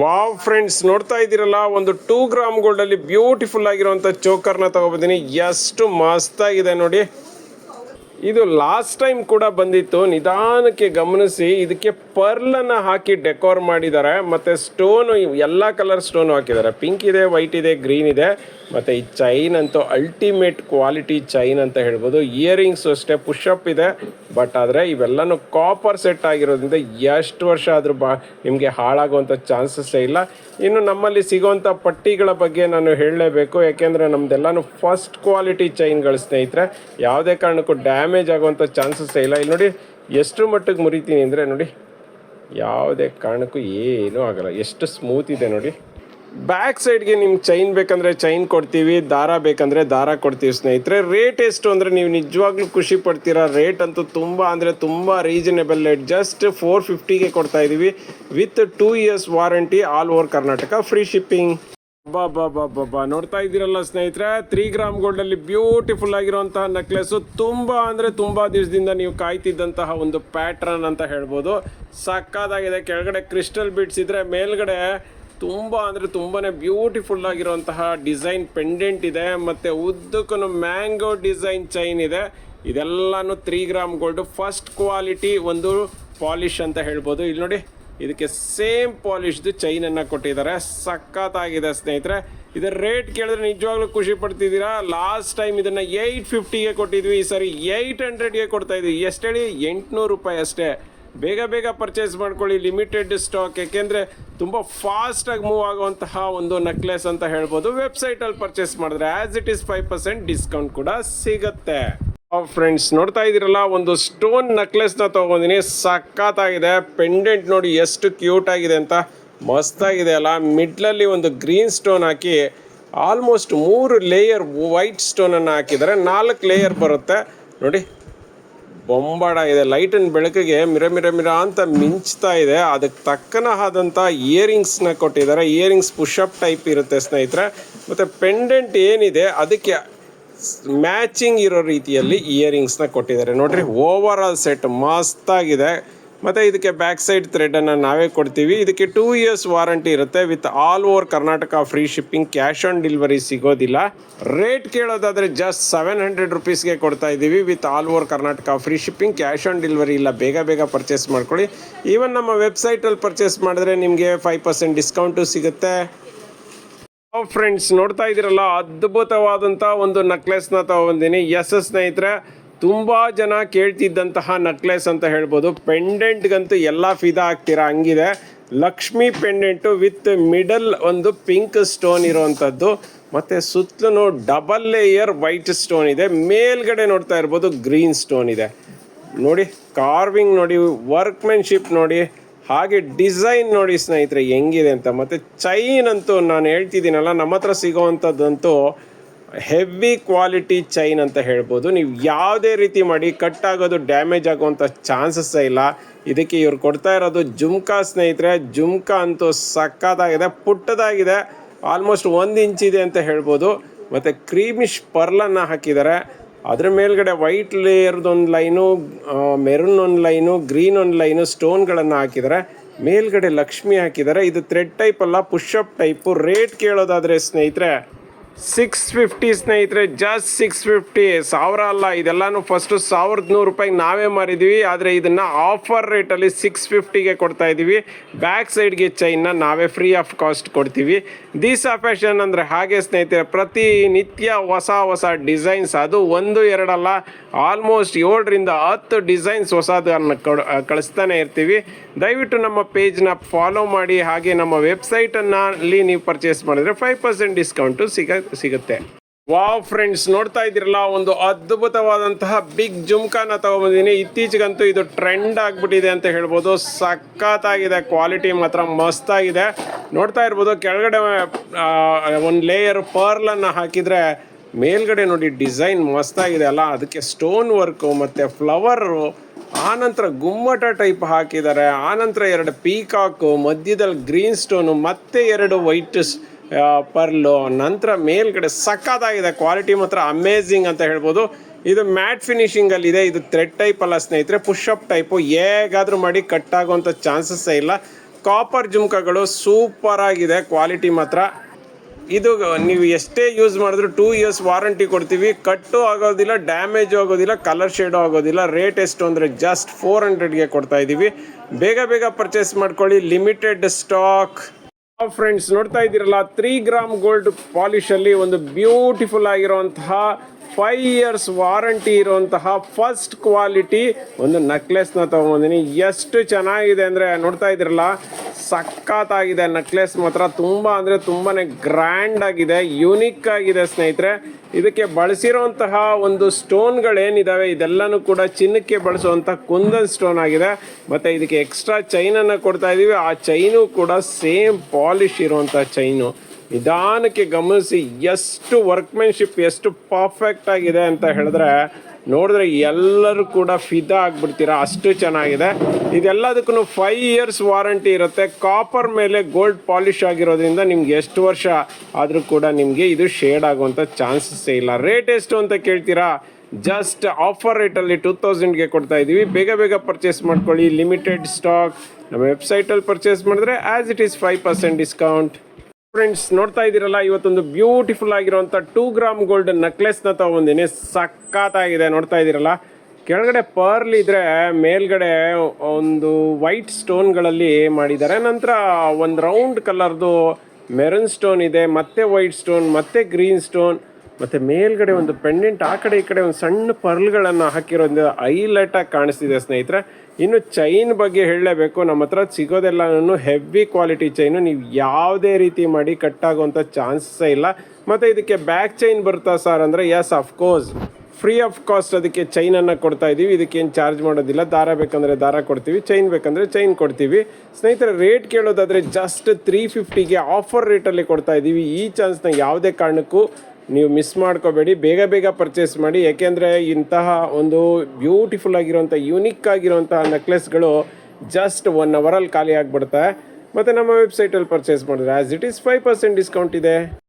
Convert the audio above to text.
Wow friends, ನೋಡ್ತಾ ಇದ್ದೀರಲ್ಲ, ಒಂದು ಟೂ ಗ್ರಾಮ್ ಗೋಲ್ಡ್ ಅಲ್ಲಿ ಬ್ಯೂಟಿಫುಲ್ ಆಗಿರುವಂಥ ಚೋಕರ್ನ ತಗೋಬಿದ್ದೀನಿ ಎಷ್ಟು ಮಸ್ತಾಗಿದೆ ನೋಡಿ. ಇದು ಲಾಸ್ಟ್ ಟೈಮ್ ಕೂಡ ಬಂದಿತ್ತು. ನಿಧಾನಕ್ಕೆ ಗಮನಿಸಿ, ಇದಕ್ಕೆ ಪರ್ಲನ್ನ ಹಾಕಿ ಡೆಕೋರ್ ಮಾಡಿದ್ದಾರೆ. ಮತ್ತೆ ಸ್ಟೋನ್ ಎಲ್ಲ ಕಲರ್ ಸ್ಟೋನ್ ಹಾಕಿದ್ದಾರೆ. ಪಿಂಕ್ ಇದೆ ವೈಟ್ ಇದೆ ಗ್ರೀನ್ ಇದೆ. ಮತ್ತೆ ಈ ಚೈನ್ ಅಂತೂ ಅಲ್ಟಿಮೇಟ್ ಕ್ವಾಲಿಟಿ ಚೈನ್ ಅಂತ ಹೇಳ್ಬೋದು. ಇಯರಿಂಗ್ಸ್ ಅಷ್ಟೇ ಪುಷಪ್ ಇದೆ. ಬಟ್ ಆದರೆ ಇವೆಲ್ಲನೂ ಕಾಪರ್ ಸೆಟ್ ಆಗಿರೋದ್ರಿಂದ ಎಷ್ಟು ವರ್ಷ ಆದರೂ ಬಾ, ನಿಮಗೆ ಹಾಳಾಗುವಂಥ ಚಾನ್ಸಸ್ಸೇ ಇಲ್ಲ. ಇನ್ನು ನಮ್ಮಲ್ಲಿ ಸಿಗುವಂಥ ಪಟ್ಟಿಗಳ ಬಗ್ಗೆ ನಾನು ಹೇಳಲೇಬೇಕು. ಯಾಕೆಂದರೆ ನಮ್ದೆಲ್ಲನೂ ಫಸ್ಟ್ ಕ್ವಾಲಿಟಿ ಚೈನ್ಗಳು ಸ್ನೇಹಿತರೆ. ಯಾವುದೇ ಕಾರಣಕ್ಕೂ ಡ್ಯಾಮೇಜ್ ಆಗುವಂಥ ಚಾನ್ಸಸ್ಸೇ ಇಲ್ಲ. ಇಲ್ಲಿ ನೋಡಿ ಎಷ್ಟು ಮಟ್ಟಿಗೆ ಮುರಿತೀನಿ ಅಂದರೆ ನೋಡಿ ಯಾವುದೇ ಕಾರಣಕ್ಕೂ ಏನೂ ಆಗಲ್ಲ. ಎಷ್ಟು ಸ್ಮೂತ್ ಇದೆ ನೋಡಿ. ಬ್ಯಾಕ್ ಸೈಡ್ಗೆ ನಿಮ್ಗೆ ಚೈನ್ ಬೇಕಂದರೆ ಚೈನ್ ಕೊಡ್ತೀವಿ, ದಾರ ಬೇಕಂದರೆ ದಾರ ಕೊಡ್ತೀವಿ ಸ್ನೇಹಿತರೆ. ರೇಟ್ ಎಷ್ಟು ಅಂದರೆ ನೀವು ನಿಜವಾಗ್ಲೂ ಖುಷಿ ಪಡ್ತೀರಾ? ರೇಟ್ ಅಂತೂ ತುಂಬ ಅಂದರೆ ತುಂಬ ರೀಸನೇಬಲ್ ರೇಟ್ ಜಸ್ಟ್ ಫೋರ್ ಫಿಫ್ಟಿಗೆ ಕೊಡ್ತಾ ಇದ್ದೀವಿ with two years warranty all over Karnataka free shipping ಬಾ ಬಾ ಬಾ ಬಾ ನೋಡ್ತಾ ಇದ್ದೀರಲ್ಲ ಸ್ನೇಹಿತರೆ ತ್ರೀ ಗ್ರಾಮ್ ಗೋಲ್ಡ್ ಅಲ್ಲಿ ಬ್ಯೂಟಿಫುಲ್ ಆಗಿರುವಂತಹ ನೆಕ್ಲೆಸ್ ತುಂಬಾ ಅಂದ್ರೆ ತುಂಬಾ ದಿವಸದಿಂದ ನೀವು ಕಾಯ್ತಿದ್ದಂತಹ ಒಂದು ಪ್ಯಾಟ್ರನ್ ಅಂತ ಹೇಳ್ಬೋದು. ಸಕ್ಕದಾಗಿದೆ ಕೆಳಗಡೆ ಕ್ರಿಸ್ಟಲ್ ಬಿಟ್ಸ್ ಇದ್ರೆ ಮೇಲ್ಗಡೆ ತುಂಬ ಅಂದರೆ ತುಂಬಾ ಬ್ಯೂಟಿಫುಲ್ ಆಗಿರುವಂತಹ ಡಿಸೈನ್ ಪೆಂಡೆಂಟ್ ಇದೆ. ಮತ್ತು ಉದ್ದಕ್ಕೂ ಮ್ಯಾಂಗೋ ಡಿಸೈನ್ ಚೈನ್ ಇದೆ. ಇದೆಲ್ಲಾನು three gram gold first quality ಒಂದು ಪಾಲಿಶ್ ಅಂತ ಹೇಳ್ಬೋದು. ಇಲ್ಲಿ ನೋಡಿ ಇದಕ್ಕೆ ಸೇಮ್ ಪಾಲಿಶ್ದು ಚೈನನ್ನು ಕೊಟ್ಟಿದ್ದಾರೆ. ಸಖತ್ತಾಗಿದೆ ಸ್ನೇಹಿತರೆ. ಇದರ ರೇಟ್ ಕೇಳಿದ್ರೆ ನಿಜವಾಗ್ಲೂ ಖುಷಿ ಪಡ್ತಿದ್ದೀರಾ? ಲಾಸ್ಟ್ ಟೈಮ್ ಇದನ್ನು ಏಯ್ಟ್ ಫಿಫ್ಟಿಗೆ ಕೊಟ್ಟಿದ್ವಿ. ಈ ಸರಿ ಏಯ್ಟ್ ಹಂಡ್ರೆಡ್ಗೆ ಕೊಡ್ತಾ ಇದ್ವಿ ಎಷ್ಟು ಹೇಳಿ? ಎಂಟುನೂರು ರೂಪಾಯಿ ಅಷ್ಟೇ. ಬೇಗ ಬೇಗ ಪರ್ಚೇಸ್ ಮಾಡ್ಕೊಳ್ಳಿ. ಲಿಮಿಟೆಡ್ ಸ್ಟಾಕ್ ಯಾಕೆಂದರೆ ತುಂಬ ಫಾಸ್ಟಾಗಿ ಮೂವ್ ಆಗುವಂತಹ ಒಂದು ನೆಕ್ಲೆಸ್ ಅಂತ ಹೇಳ್ಬೋದು. ವೆಬ್ಸೈಟಲ್ಲಿ ಪರ್ಚೇಸ್ ಮಾಡಿದ್ರೆ as it is five percent discount ಕೂಡ ಸಿಗುತ್ತೆ. ಫ್ರೆಂಡ್ಸ್ ನೋಡ್ತಾ ಇದ್ದೀರಲ್ಲ, ಒಂದು ಸ್ಟೋನ್ ನೆಕ್ಲೆಸ್ನ ತೊಗೊಂಡಿನಿ. ಸಖತ್ತಾಗಿದೆ. ಪೆಂಡೆಂಟ್ ನೋಡಿ ಎಷ್ಟು ಕ್ಯೂಟ್ ಆಗಿದೆ ಅಂತ. ಮಸ್ತಾಗಿದೆ ಅಲ್ಲ. ಮಿಡ್ಲಲ್ಲಿ ಒಂದು ಗ್ರೀನ್ ಸ್ಟೋನ್ ಹಾಕಿ ಆಲ್ಮೋಸ್ಟ್ ಮೂರು ಲೇಯರ್ ವೈಟ್ ಸ್ಟೋನನ್ನು ಹಾಕಿದ್ದಾರೆ. ನಾಲ್ಕು ಲೇಯರ್ ಬರುತ್ತೆ. ನೋಡಿ, ಬೊಂಬಾಡ ಇದೆ. ಲೈಟಿನ ಬೆಳಕಿಗೆ ಮಿರ ಮಿರ ಮಿರ ಅಂತ ಮಿಂಚ್ತಾ ಇದೆ. ಅದಕ್ಕೆ ತಕ್ಕನ ಆದಂಥ ಇಯರಿಂಗ್ಸ್ನ ಕೊಟ್ಟಿದ್ದಾರೆ. ಇಯರಿಂಗ್ಸ್ ಪುಷಪ್ ಟೈಪ್ ಇರುತ್ತೆ, ಸ್ನೇಹಿತರೆ. ಮತ್ತು ಪೆಂಡೆಂಟ್ ಏನಿದೆ, ಅದಕ್ಕೆ ಮ್ಯಾಚಿಂಗ್ ಇರೋ ರೀತಿಯಲ್ಲಿ ಇಯರಿಂಗ್ಸ್ನ ಕೊಟ್ಟಿದ್ದಾರೆ. ನೋಡ್ರಿ ಓವರ್ ಆಲ್ ಸೆಟ್ ಮಸ್ತಾಗಿದೆ. ಮತ್ತು ಇದಕ್ಕೆ ಬ್ಯಾಕ್ ಸೈಡ್ ಥ್ರೆಡನ್ನು ನಾವೇ ಕೊಡ್ತೀವಿ. ಇದಕ್ಕೆ ಟೂ ಇಯರ್ಸ್ ವಾರಂಟಿ ಇರುತ್ತೆ. With all over Karnataka free shipping cash on delivery ಸಿಗೋದಿಲ್ಲ. ರೇಟ್ ಕೇಳೋದಾದರೆ ಜಸ್ಟ್ ಸೆವೆನ್ ಹಂಡ್ರೆಡ್ ರುಪೀಸ್ಗೆ ಕೊಡ್ತಾ ಇದ್ದೀವಿ. With all over Karnataka free shipping cash on delivery ಇಲ್ಲ. ಬೇಗ ಬೇಗ ಪರ್ಚೇಸ್ ಮಾಡ್ಕೊಳ್ಳಿ. ಈವನ್ ನಮ್ಮ ವೆಬ್ಸೈಟಲ್ಲಿ ಪರ್ಚೇಸ್ ಮಾಡಿದ್ರೆ ನಿಮಗೆ ಫೈವ್ ಪರ್ಸೆಂಟ್ ಡಿಸ್ಕೌಂಟು ಸಿಗುತ್ತೆ. ಫ್ರೆಂಡ್ಸ್ ನೋಡ್ತಾ ಇದ್ದೀರಲ್ಲ? ಅದ್ಭುತವಾದಂಥ ಒಂದು ನೆಕ್ಲೆಸ್ನ ತಗೊಂಡಿನಿ ಎಸ್ ಎಸ್ ಸ್ನೇಹಿತರೆ, ತುಂಬ ಜನ ಕೇಳ್ತಿದ್ದಂತಹ ನಕ್ಲೆಸ್ ಅಂತ ಹೇಳ್ಬೋದು. ಪೆಂಡೆಂಟ್ಗಂತೂ ಎಲ್ಲ ಫಿದಾ ಆಗ್ತೀರಾ ಹಂಗಿದೆ. ಲಕ್ಷ್ಮಿ ಪೆಂಡೆಂಟು ವಿತ್ ಮಿಡಲ್ ಒಂದು ಪಿಂಕ್ ಸ್ಟೋನ್ ಇರುವಂಥದ್ದು ಮತ್ತು ಸುತ್ತಲೂ ಡಬಲ್ ಲೇಯರ್ ವೈಟ್ ಸ್ಟೋನ್ ಇದೆ. ಮೇಲ್ಗಡೆ ನೋಡ್ತಾ ಇರ್ಬೋದು ಗ್ರೀನ್ ಸ್ಟೋನ್ ಇದೆ. ನೋಡಿ ಕಾರ್ವಿಂಗ್ ನೋಡಿ ವರ್ಕ್ಮೆನ್ಶಿಪ್ ನೋಡಿ. ಹಾಗೆ ಡಿಸೈನ್ ನೋಡಿ ಸ್ನೇಹಿತರೆ ಹೆಂಗಿದೆ ಅಂತ. ಮತ್ತು ಚೈನ್ ಅಂತೂ ನಾನು ಹೇಳ್ತಿದ್ದೀನಲ್ಲ, ನಮ್ಮ ಹತ್ರ ಸಿಗೋವಂಥದ್ದಂತೂ ಹೆವಿ ಕ್ವಾಲಿಟಿ ಚೈನ್ ಅಂತ ಹೇಳ್ಬೋದು. ನೀವು ಯಾವುದೇ ರೀತಿ ಮಾಡಿ ಕಟ್ ಆಗೋದು ಡ್ಯಾಮೇಜ್ ಆಗುವಂಥ ಚಾನ್ಸಸ್ಸೇ ಇಲ್ಲ. ಇದಕ್ಕೆ ಇವ್ರು ಕೊಡ್ತಾ ಇರೋದು ಜುಮ್ಕಾ ಸ್ನೇಹಿತರೆ. ಜುಮ್ಕಾ ಅಂತೂ ಸಕ್ಕತ್ತಾಗಿದೆ ಪುಟ್ಟದಾಗಿದೆ ಆಲ್ಮೋಸ್ಟ್ ಒಂದು ಇಂಚಿದೆ ಅಂತ ಹೇಳ್ಬೋದು. ಮತ್ತು ಕ್ರೀಮಿಶ್ ಪರ್ಲನ್ನು ಹಾಕಿದ್ದಾರೆ. ಅದ್ರ ಮೇಲ್ಗಡೆ ವೈಟ್ ಲೇಯರ್ದು ಒಂದು ಲೈನು ಮೆರೂನ್ ಒಂದು ಲೈನು ಗ್ರೀನ್ ಒಂದು ಲೈನು ಸ್ಟೋನ್ಗಳನ್ನು ಹಾಕಿದ್ದಾರೆ ಮೇಲ್ಗಡೆ ಲಕ್ಷ್ಮಿ ಹಾಕಿದ್ದಾರೆ ಇದು ಥ್ರೆಡ್ ಟೈಪ್ ಅಲ್ಲ ಅಪ್ ಟೈಪು ರೇಟ್ ಕೇಳೋದಾದರೆ ಸ್ನೇಹಿತರೆ ಸಿಕ್ಸ್ ಫಿಫ್ಟಿ ಸ್ನೇಹಿತರೆ ಜಸ್ಟ್ ಸಿಕ್ಸ್ ಫಿಫ್ಟಿ ಸಾವಿರ ಅಲ್ಲ, ಇದೆಲ್ಲಾನು ಫಸ್ಟು ಸಾವಿರದ ನೂರು ರೂಪಾಯಿಗೆ ನಾವೇ ಮಾರಿದ್ದೀವಿ ಆದರೆ ಇದನ್ನು ಆಫರ್ ರೇಟಲ್ಲಿ ಸಿಕ್ಸ್ ಫಿಫ್ಟಿಗೆ ಕೊಡ್ತಾ ಇದ್ದೀವಿ ಬ್ಯಾಕ್ ಸೈಡ್ಗೆ ಚೈನ್ನ ನಾವೇ ಫ್ರೀ ಆಫ್ ಕಾಸ್ಟ್ ಕೊಡ್ತೀವಿ. ದಿಸ್ ಫ್ಯಾಷನ್ ಅಂದರೆ ಹಾಗೆ ಸ್ನೇಹಿತರೆ ಪ್ರತಿನಿತ್ಯ ಹೊಸ ಹೊಸ ಡಿಸೈನ್ಸ್ ಅದು ಒಂದು ಎರಡಲ್ಲ ಆಲ್ಮೋಸ್ಟ್ ಏಳರಿಂದ ಹತ್ತು ಡಿಸೈನ್ಸ್ ಹೊಸದನ್ನು ಕಳಿಸ್ತಾನೆ ಇರ್ತೀವಿ. ದಯವಿಟ್ಟು ನಮ್ಮ ಪೇಜ್ನ ಫಾಲೋ ಮಾಡಿ, ಹಾಗೆ ನಮ್ಮ ವೆಬ್ಸೈಟಲ್ಲಿ ನೀವು ಪರ್ಚೇಸ್ ಮಾಡಿದ್ರೆ ಫೈವ್ ಪರ್ಸೆಂಟ್ ಡಿಸ್ಕೌಂಟು ಸಿಗ ಸಿಗುತ್ತೆ. ವಾವ್ ಫ್ರೆಂಡ್ಸ್, ನೋಡ್ತಾ ಇದ್ದೀರಲ್ಲ, ಒಂದು ಅದ್ಭುತವಾದಂತಹ ಬಿಗ್ ಜುಮ್ಕಾನ ತಗೊಂಬಂದಿನಿ ಇತ್ತೀಚೆಗಂತೂ ಇದು ಟ್ರೆಂಡ್ ಆಗಿಬಿಟ್ಟಿದೆ ಅಂತ ಹೇಳ್ಬೋದು. ಸಖತ್ತಾಗಿದೆ, ಕ್ವಾಲಿಟಿ ಮಾತ್ರ ಮಸ್ತಾಗಿದೆ. ನೋಡ್ತಾ ಇರ್ಬೋದು, ಕೆಳಗಡೆ ಒಂದು ಲೇಯರ್ ಪರ್ಲನ್ನು ಹಾಕಿದರೆ ಮೇಲ್ಗಡೆ ನೋಡಿ ಡಿಸೈನ್ ಮಸ್ತಾಗಿದೆ ಅಲ್ಲ. ಅದಕ್ಕೆ ಸ್ಟೋನ್ ವರ್ಕು ಮತ್ತು ಫ್ಲವರು ಆನಂತರ ಗುಮ್ಮಟ ಟೈಪ್ ಹಾಕಿದ್ದಾರೆ. ಆನಂತರ ಎರಡು ಪೀಕಾಕು ಮಧ್ಯದಲ್ಲಿ ಗ್ರೀನ್ ಸ್ಟೋನು ಮತ್ತೆ ಎರಡು ವೈಟ್ ಪರ್ಲು. ನಂತರ ಮೇಲ್ಗಡೆ ಸಖತ್ತಾಗಿದೆ. ಕ್ವಾಲಿಟಿ ಮಾತ್ರ ಅಮೇಝಿಂಗ್ ಅಂತ ಹೇಳ್ಬೋದು. ಇದು ಮ್ಯಾಟ್ ಫಿನಿಶಿಂಗಲ್ಲಿ ಇದೆ. ಇದು ಥ್ರೆಡ್ ಟೈಪ್ ಅಲ್ಲ ಸ್ನೇಹಿತರೆ. ಪುಷಪ್ ಟೈಪು ಹೇಗಾದರೂ ಮಾಡಿ ಕಟ್ ಆಗುವಂಥ ಚಾನ್ಸಸ್ಸೇ ಇಲ್ಲ. ಕಾಪರ್ ಜುಮ್ಕಗಳು ಸೂಪರ್ ಆಗಿದೆ. ಕ್ವಾಲಿಟಿ ಮಾತ್ರ. ಇದು ನೀವು ಎಷ್ಟೇ ಯೂಸ್ ಮಾಡಿದ್ರು ಟೂ ಇಯರ್ಸ್ ವಾರಂಟಿ ಕೊಡ್ತೀವಿ. ಕಟ್ಟು ಆಗೋದಿಲ್ಲ ಡ್ಯಾಮೇಜ್ ಆಗೋದಿಲ್ಲ ಕಲರ್ ಶೇಡು ಆಗೋದಿಲ್ಲ. ರೇಟ್ ಎಷ್ಟು ಅಂದರೆ ಜಸ್ಟ್ ಫೋರ್ ಹಂಡ್ರೆಡ್ಗೆ ಕೊಡ್ತಾ ಇದ್ದೀವಿ ಬೇಗ ಬೇಗ ಪರ್ಚೇಸ್ ಮಾಡ್ಕೊಳ್ಳಿ. ಲಿಮಿಟೆಡ್ ಸ್ಟಾಕ್ ಫ್ರೆಂಡ್ಸ್ ನೋಡ್ತಾ ಇದ್ದೀರಲ್ಲ ತ್ರೀ ಗ್ರಾಮ್ ಗೋಲ್ಡ್ ಪಾಲಿಶಲ್ಲಿ ಒಂದು ಬ್ಯೂಟಿಫುಲ್ ಆಗಿರುವಂತಹ ಫೈವ್ ಇಯರ್ಸ್ ವಾರಂಟಿ ಇರುವಂತಹ ಫಸ್ಟ್ ಕ್ವಾಲಿಟಿ ಒಂದು ನೆಕ್ಲೆಸ್ನ ತೊಗೊಂಬಂದಿನಿ. ಎಷ್ಟು ಚೆನ್ನಾಗಿದೆ ಅಂದರೆ ನೋಡ್ತಾ ಇದ್ದೀರಲ್ಲ ಸಖತ್ತಾಗಿದೆ. ನೆಕ್ಲೆಸ್ ಮಾತ್ರ ತುಂಬ ಅಂದರೆ ತುಂಬಾ ಗ್ರ್ಯಾಂಡ್ ಆಗಿದೆ, ಯುನಿಕ್ ಆಗಿದೆ ಸ್ನೇಹಿತರೆ. ಇದಕ್ಕೆ ಬಳಸಿರುವಂತಹ ಒಂದು ಸ್ಟೋನ್ಗಳೇನಿದ್ದಾವೆ ಇದೆಲ್ಲನೂ ಕೂಡ ಚಿನ್ನಕ್ಕೆ ಬಳಸುವಂಥ ಕುಂದನ್ ಸ್ಟೋನ್ ಆಗಿದೆ. ಮತ್ತು ಇದಕ್ಕೆ ಎಕ್ಸ್ಟ್ರಾ ಚೈನನ್ನು ಕೊಡ್ತಾ ಇದ್ದೀವಿ ಆ ಚೈನು ಕೂಡ ಸೇಮ್ ಪಾಲಿಶ್ ಇರುವಂಥ ಚೈನು. ನಿಧಾನಕ್ಕೆ ಗಮನಿಸಿ, ಎಷ್ಟು ವರ್ಕ್ಮೆನ್ಶಿಪ್ ಎಷ್ಟು ಪರ್ಫೆಕ್ಟ್ ಆಗಿದೆ ಅಂತ ಹೇಳಿದ್ರೆ ನೋಡಿದ್ರೆ ಎಲ್ಲರೂ ಕೂಡ ಫಿದಾ ಆಗ್ಬಿಡ್ತೀರಾ? ಅಷ್ಟು ಚೆನ್ನಾಗಿದೆ. ಇದೆಲ್ಲದಕ್ಕೂ ಫೈವ್ ಇಯರ್ಸ್ ವಾರಂಟಿ ಇರುತ್ತೆ. ಕಾಪರ್ ಮೇಲೆ ಗೋಲ್ಡ್ ಪಾಲಿಶ್ ಆಗಿರೋದ್ರಿಂದ ನಿಮ್ಗೆ ಎಷ್ಟು ವರ್ಷ ಆದರೂ ಕೂಡ ನಿಮಗೆ ಇದು ಶೇಡ್ ಆಗುವಂಥ ಚಾನ್ಸಸ್ಸೇ ಇಲ್ಲ. ರೇಟ್ ಎಷ್ಟು ಅಂತ ಕೇಳ್ತೀರಾ? ಜಸ್ಟ್ ಆಫರ್ ರೇಟಲ್ಲಿ ಟೂ ತೌಸಂಡ್ಗೆ ಕೊಡ್ತಾ ಇದ್ದೀವಿ ಬೇಗ ಬೇಗ ಪರ್ಚೇಸ್ ಮಾಡ್ಕೊಳ್ಳಿ. ಲಿಮಿಟೆಡ್ ಸ್ಟಾಕ್ ನಮ್ಮ ವೆಬ್ಸೈಟಲ್ಲಿ ಪರ್ಚೇಸ್ ಮಾಡಿದ್ರೆ as it is five percent discount friends, ನೋಡ್ತಾ ಇದ್ದೀರಲ್ಲ, ಇವತ್ತೊಂದು ಬ್ಯೂಟಿಫುಲ್ ಆಗಿರುವಂಥ ಟೂ ಗ್ರಾಮ್ ಗೋಲ್ಡ್ ನೆಕ್ಲೆಸ್ನ ತಗೊಂಡಿನಿ. ಸಖತ್ತಾಗಿದೆ, ನೋಡ್ತಾ ಇದ್ದೀರಲ್ಲ. ಕೆಳಗಡೆ ಪರ್ಲ್ ಇದ್ರೆ, ಮೇಲ್ಗಡೆ ಒಂದು ವೈಟ್ ಸ್ಟೋನ್ಗಳಲ್ಲಿ ಮಾಡಿದ್ದಾರೆ. ನಂತರ ಒಂದು ರೌಂಡ್ ಕಲರ್ದು ಮೆರನ್ ಸ್ಟೋನ್ ಇದೆ, ಮತ್ತೆ ವೈಟ್ ಸ್ಟೋನ್ ಮತ್ತೆ ಗ್ರೀನ್ ಸ್ಟೋನ್ ಮತ್ತೆ ಮೇಲ್ಗಡೆ ಒಂದು ಪೆಂಡೆಂಟ್, ಆ ಕಡೆ ಈ ಕಡೆ ಒಂದು ಸಣ್ಣ ಪರ್ಲ್ಗಳನ್ನು ಹಾಕಿರೋದ್ರಿಂದ ಆಗಿ ಕಾಣಿಸ್ತಿದೆ ಸ್ನೇಹಿತರೆ. ಇನ್ನು ಚೈನ್ ಬಗ್ಗೆ ಹೇಳಲೇಬೇಕು. ನಮ್ಮ ಹತ್ರ ಸಿಗೋದೆಲ್ಲನೂ ಹೆವಿ ಕ್ವಾಲಿಟಿ ಚೈನು. ನೀವು ಯಾವುದೇ ರೀತಿ ಮಾಡಿ ಕಟ್ ಆಗುವಂಥ ಚಾನ್ಸೇ ಇಲ್ಲ. ಮತ್ತು ಇದಕ್ಕೆ ಬ್ಯಾಕ್ ಚೈನ್ ಬರುತ್ತಾ ಸರ್ ಅಂದರೆ yes of course free of cost ಅದಕ್ಕೆ ಚೈನನ್ನು ಕೊಡ್ತಾ ಇದ್ದೀವಿ. ಇದಕ್ಕೇನು ಚಾರ್ಜ್ ಮಾಡೋದಿಲ್ಲ. ದಾರ ಬೇಕಂದರೆ ದಾರ ಕೊಡ್ತೀವಿ, ಚೈನ್ ಬೇಕಂದರೆ ಚೈನ್ ಕೊಡ್ತೀವಿ. ಸ್ನೇಹಿತರೆ, ರೇಟ್ ಕೇಳೋದಾದರೆ ಜಸ್ಟ್ ತ್ರೀ ಫಿಫ್ಟಿಗೆ ಆಫರ್ ರೇಟಲ್ಲಿ ಕೊಡ್ತಾ ಇದ್ದೀವಿ. ಈ ಚಾನ್ಸ್ನ ಯಾವುದೇ ಕಾರಣಕ್ಕೂ ನೀವು ಮಿಸ್ ಮಾಡ್ಕೋಬೇಡಿ, ಬೇಗ ಬೇಗ ಪರ್ಚೇಸ್ ಮಾಡಿ. ಯಾಕೆಂದರೆ ಇಂತಹ ಒಂದು ಬ್ಯೂಟಿಫುಲ್ ಆಗಿರುವಂಥ ಯುನಿಕ್ ಆಗಿರುವಂಥ ನೆಕ್ಲೆಸ್ಗಳು ಜಸ್ಟ್ ಒನ್ ಅವರಲ್ಲಿ ಖಾಲಿ ಆಗಿಬಿಡುತ್ತೆ. ಮತ್ತು ನಮ್ಮ ವೆಬ್ಸೈಟಲ್ಲಿ ಪರ್ಚೇಸ್ ಮಾಡಿದ್ರೆ as it is five percent discount ಇದೆ.